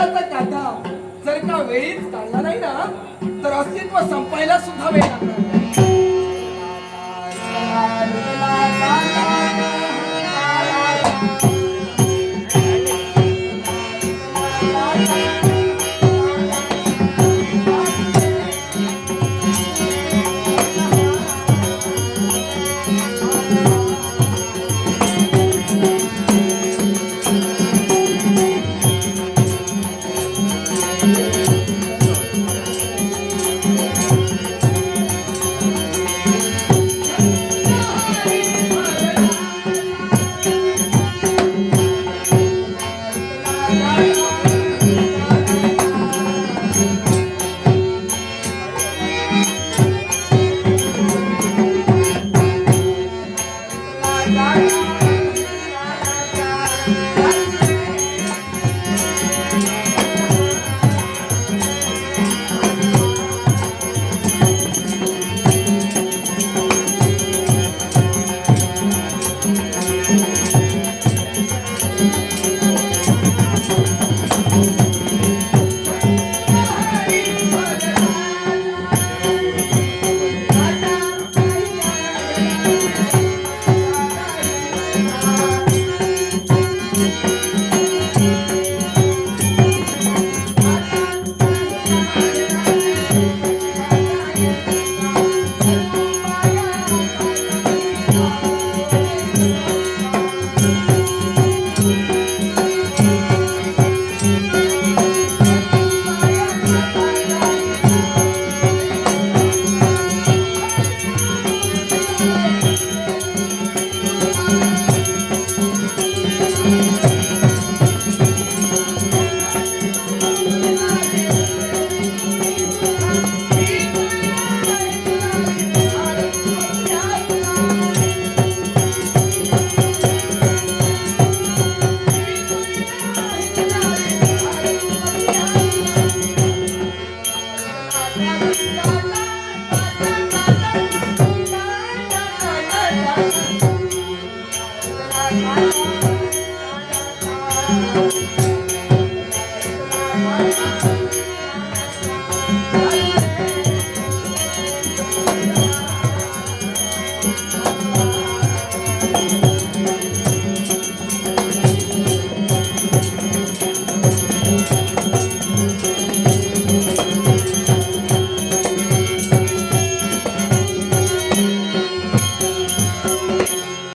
विचाराचा काटा जर का वेळीच काढला नाही ना तर अस्तित्व संपायला सुद्धा वेळ लागणार verdade. Música